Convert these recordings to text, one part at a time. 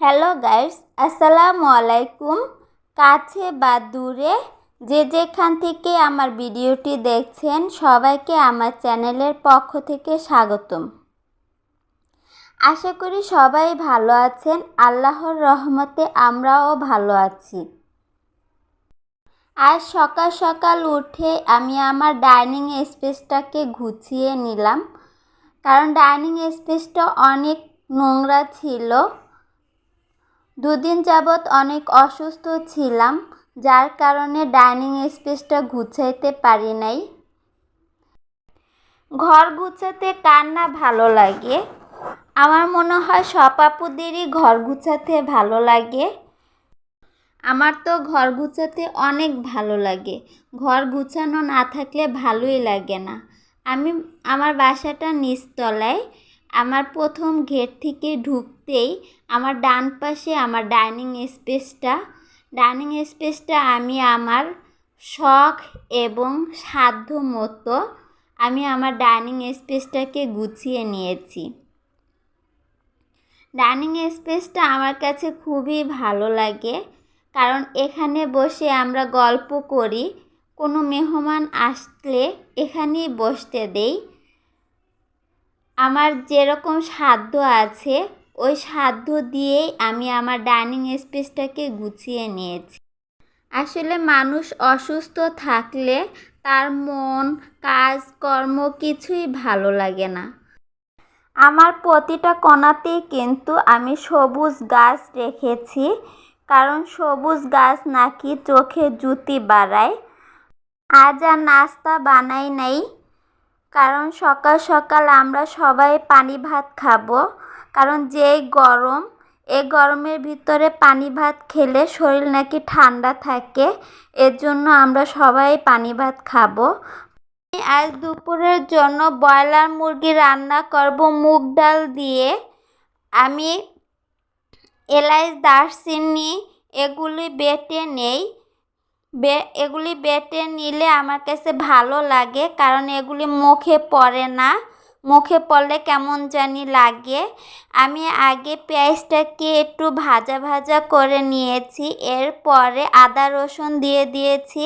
Hello guys, আসসালামু আলাইকুম। কাছে বা দূরে যে যেখান থেকে আমার ভিডিওটি দেখছেন, সবাইকে আমার চ্যানেলের পক্ষ থেকে স্বাগতম। আশা করি সবাই ভালো আছেন। আল্লাহর রহমতে আমরাও ভালো আছি। আজ সকাল সকাল উঠে আমি আমার ডাইনিং স্পেসটাকে গুছিয়ে নিলাম। কারণ ডাইনিং স্পেসটা অনেক নোংরা ছিল। দুদিন যাবৎ অনেক অসুস্থ ছিলাম, যার কারণে ডাইনিং স্পেসটা গুছাইতে পারি নাই। ঘর গুছাতে কার না ভালো লাগে? আমার মনে হয় সপাপুদেরই ঘর গুছাতে ভালো লাগে। আমার তো ঘর গুছাতে অনেক ভালো লাগে। ঘর গুছানো না থাকলে ভালোই লাগে না। আমি, আমার বাসাটা নিচতলায়। আমার প্রথম গেট থেকে ঢুকতেই আমার ডান পাশে আমার ডাইনিং স্পেসটা ডাইনিং স্পেসটা আমি আমার শখ এবং সাধ্য মতো আমি আমার ডাইনিং স্পেসটাকে গুছিয়ে নিয়েছি। ডাইনিং স্পেসটা আমার কাছে খুবই ভালো লাগে, কারণ এখানে বসে আমরা গল্প করি, কোনো মেহমান আসলে এখানেই বসতে দেই। আমার যেরকম সাধ্য আছে, ওই সাধ্য দিয়েই আমি আমার ডাইনিং স্পেসটাকে গুছিয়ে নিয়েছি। আসলে মানুষ অসুস্থ থাকলে তার মন কাজকর্ম কিছুই ভালো লাগে না। আমার প্রতিটা কোণাতেই কিন্তু আমি সবুজ গাছ রেখেছি, কারণ সবুজ গাছ নাকি চোখে জুতি বাড়ায়। আজ আর নাস্তা বানাই নাই কারণ সকাল সকাল আমরা সবাই পানি ভাত খাব। কারণ যেই গরম এই গরমের ভিতরে পানি ভাত খেলে শরীর নাকি ঠান্ডা থাকে এর জন্য আমরা সবাই পানি ভাত খাব। আজ দুপুরের জন্য ব্রয়লার মুরগি রান্না করব মুগ ডাল দিয়ে। আমি এলাচ দারচিনি এগুলি বেটে নেই। বে, এগুলি বেটে নিলে আমার কাছে ভালো লাগে, কারণ এগুলি মুখে পড়ে না। মুখে পড়লে কেমন জানি লাগে। আমি আগে পেঁয়াজটাকে একটু ভাজা ভাজা করে নিয়েছি, এরপরে আদা রসুন দিয়ে দিয়েছি।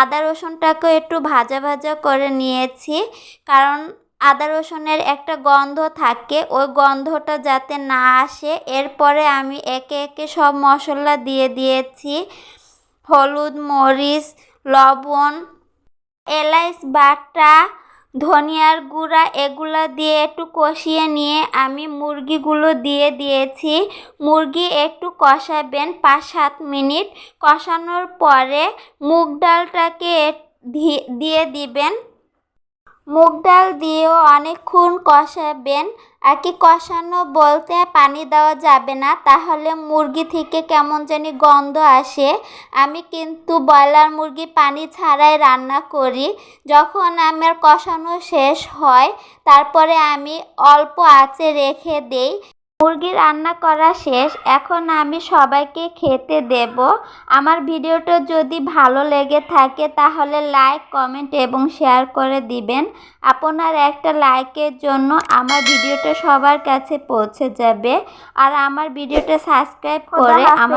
আদা রসুনটাকেও একটু ভাজা ভাজা করে নিয়েছি, কারণ আদা রসুনের একটা গন্ধ থাকে, ওই গন্ধটা যাতে না আসে। এরপরে আমি একে একে সব মশলা দিয়ে দিয়েছি। হলুদ, মরিচ, লবণ এলাচ বাটা, ধনিয়ার গুঁড়া, এগুলো দিয়ে একটু কষিয়ে নিয়ে আমি মুরগিগুলো দিয়ে দিয়েছি। মুরগি একটু কষাবেন পাঁচ সাত মিনিট। কষানোর পরে মুগ ডালটাকে দিয়ে দিবেন। মুগ ডাল দিয়েও অনেকক্ষণ কষাবেন। আর কি কষানো বলতে পানি দেওয়া যাবে না, তাহলে মুরগি থেকে কেমন জানি গন্ধ আসে। আমি কিন্তু ব্রয়লার মুরগি পানি ছাড়াই রান্না করি। যখন আমার কষানো শেষ হয়, তারপরে আমি অল্প আঁচে রেখে দেই। মুরগি রান্না করা শেষ এখন আমি সবাইকে খেতে দেব। আমার ভিডিওটা যদি ভালো লেগে থাকে তাহলে লাইক কমেন্ট এবং শেয়ার করে দিবেন। আপনার একটা লাইকের জন্য আমার ভিডিওটা সবার কাছে পৌঁছে যাবে। আর আমার ভিডিওটা সাবস্ক্রাইব করে আমার